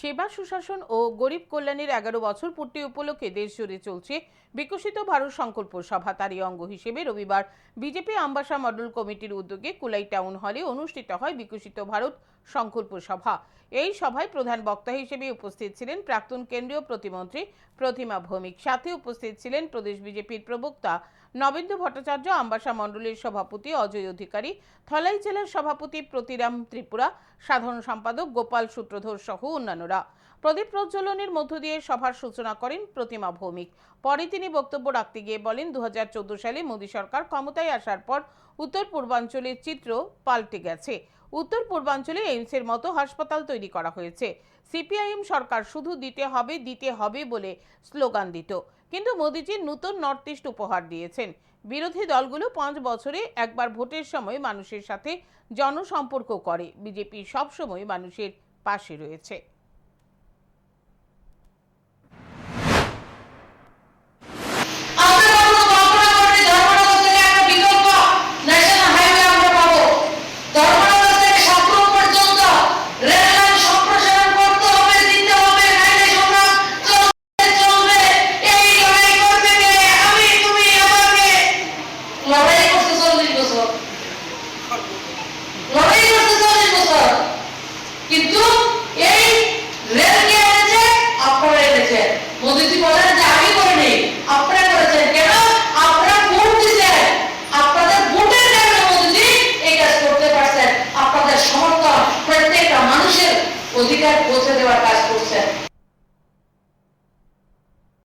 সেবা, সুশাসন ও গরিব কল্যাণের এগারো বছর পূর্তি উপলক্ষে দেশ জুড়ে চলছে বিকশিত ভারত সংকল্প সভা। তারই অঙ্গ হিসেবে রবিবার বিজেপি আম্বাসা মডেল কমিটির উদ্যোগে কুলাই টাউন হলে অনুষ্ঠিত হয় বিকশিত ভারত সংকল্প সভা। এই সভায় প্রধান বক্তা হিসেবে উপস্থিত ছিলেন প্রাক্তন কেন্দ্রীয় প্রতিমন্ত্রী প্রতিমা ভৌমিক। সাথে উপস্থিত ছিলেন প্রদেশ বিজেপির প্রবক্তা নবেন্দু ভট্টাচার্য, আম্বাসা মণ্ডলের সভাপতি অজয় অধিকারী থলাই জেলার সভাপতি প্রতিরাম ত্রিপুরা, সাধারণ সম্পাদক গোপাল সূত্রধর সহ অন্যান্যরা প্রদীপ প্রজ্বলনের মধ্য দিয়ে সভার সূচনা করেন প্রতিমা ভৌমিক। পরে তিনি বক্তব্য রাখতে গিয়ে বলেন, দুহাজার চোদ্দ সালে মোদী সরকার ক্ষমতায় আসার পর উত্তর পূর্বাঞ্চলের চিত্র পাল্টে গেছে। উত্তর পূর্বাঞ্চলে এইমসের মতো হাসপাতাল তৈরি করা হয়েছে। সিপিআইএম সরকার শুধু দিতে হবে দিতে হবে বলে স্লোগান দিত। কিন্তু মোদিজি নতুন নর্থ ইস্ট উপহার দিয়েছেন। বিরোধী দলগুলো পাঁচ বছরে একবার ভোটের সময় মানুষের সাথে জনসম্পর্ক করে। বিজেপি সবসময় মানুষের পাশে রয়েছে। কিন্তু এই রেল কে এনেছে আপনারা মোদীজি বলেন যে আমি করিনি, আপনারা করেছেন। কেন? আপনারা ভোট দিচ্ছেন আপনাদের ভোটের কারণে মোদীজি এই কাজ করতে পারছেন। আপনাদের সমর্থন প্রত্যেকটা মানুষের অধিকার পৌঁছে দেওয়ার কাজ